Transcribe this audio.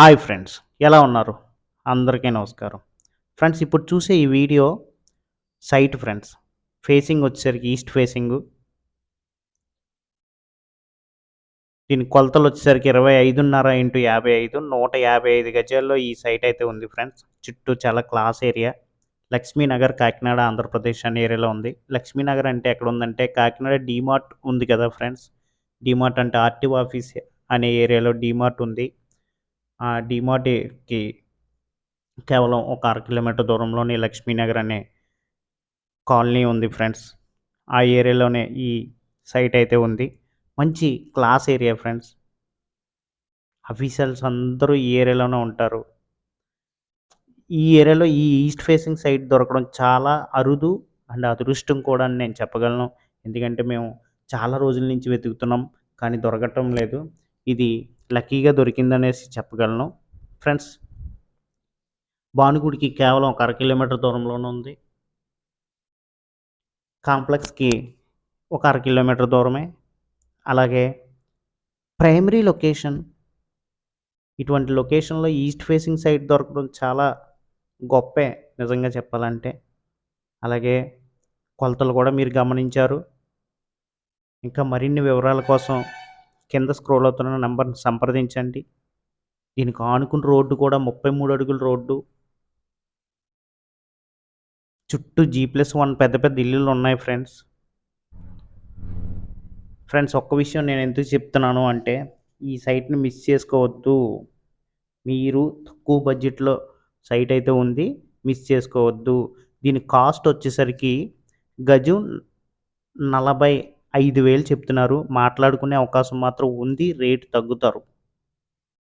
Hi friends ఎలా ఉన్నారు? అందరికీ నమస్కారం. ఫ్రెండ్స్ ఇప్పుడు చూసే ఈ వీడియో సైట్ ఫ్రెండ్స్. ఫేసింగ్ వచ్చేసరికి ఈస్ట్ ఫేసింగ్. దీని కొలతలు వచ్చేసరికి ఇరవై ఐదున్నర ఇంటూ యాభై ఐదు నూట యాభై ఐదు గజాల్లో ఈ సైట్ అయితే ఉంది ఫ్రెండ్స్. చుట్టూ చాలా క్లాస్ ఏరియా. లక్ష్మీనగర్ కాకినాడ ఆంధ్రప్రదేశ్ అనే ఏరియాలో ఉంది. లక్ష్మీనగర్ అంటే ఎక్కడ ఉందంటే కాకినాడ డీమార్ట్ ఉంది కదా ఫ్రెండ్స్. డీమార్ట్ అంటే ఆర్టీఓ ఆఫీస్ అనే ఏరియాలో డీమార్ట్ ఉంది. ఆ డీమార్ట్కి కేవలం ఒక అర కిలోమీటర్ దూరంలోనే లక్ష్మీనగర్ అనే కాలనీ ఉంది ఫ్రెండ్స్. ఆ ఏరియాలోనే ఈ సైట్ అయితే ఉంది. మంచి క్లాస్ ఏరియా ఫ్రెండ్స్. అఫీషియల్స్ అందరూ ఈ ఏరియాలోనే ఉంటారు. ఈ ఏరియాలో ఈ ఈస్ట్ ఫేసింగ్ సైట్ దొరకడం చాలా అరుదు అండ్ అదృష్టం కూడా అని నేను చెప్పగలను. ఎందుకంటే మేము చాలా రోజుల నుంచి వెతుకుతున్నాం కానీ దొరకటం లేదు. ఇది లక్కీగా దొరికిందనేసి చెప్పగలను. ఫ్రెండ్స్ భానుగుడికి కేవలం ఒక అర కిలోమీటర్ దూరంలోనే ఉంది. కాంప్లెక్స్కి ఒక అర కిలోమీటర్ దూరమే. అలాగే ప్రైమరీ లొకేషన్ ఇటువంటి లొకేషన్లో ఈస్ట్ ఫేసింగ్ సైడ్ దొరకడం చాలా గొప్పే నిజంగా చెప్పాలంటే. అలాగే కొలతలు కూడా మీరు గమనించారు. ఇంకా మరిన్ని వివరాల కోసం కింద స్క్రోల్ అవుతున్న నెంబర్ని సంప్రదించండి. దీనికి ఆనుకున్న రోడ్డు కూడా ముప్పై మూడు అడుగుల రోడ్డు. చుట్టూ జీ ప్లస్ వన్ పెద్ద పెద్ద ఇల్లులు ఉన్నాయి ఫ్రెండ్స్ ఫ్రెండ్స్ ఒక్క విషయం నేను ఎందుకు చెప్తున్నాను అంటే ఈ సైట్ని మిస్ చేసుకోవద్దు. మీరు తక్కువ బడ్జెట్లో సైట్ అయితే ఉంది మిస్ చేసుకోవద్దు. దీని కాస్ట్ వచ్చేసరికి గజం నలభై ఐదు వేలు చెప్తున్నారు. మాట్లాడుకునే అవకాశం మాత్రం ఉంది. రేటు తగ్గుతారు.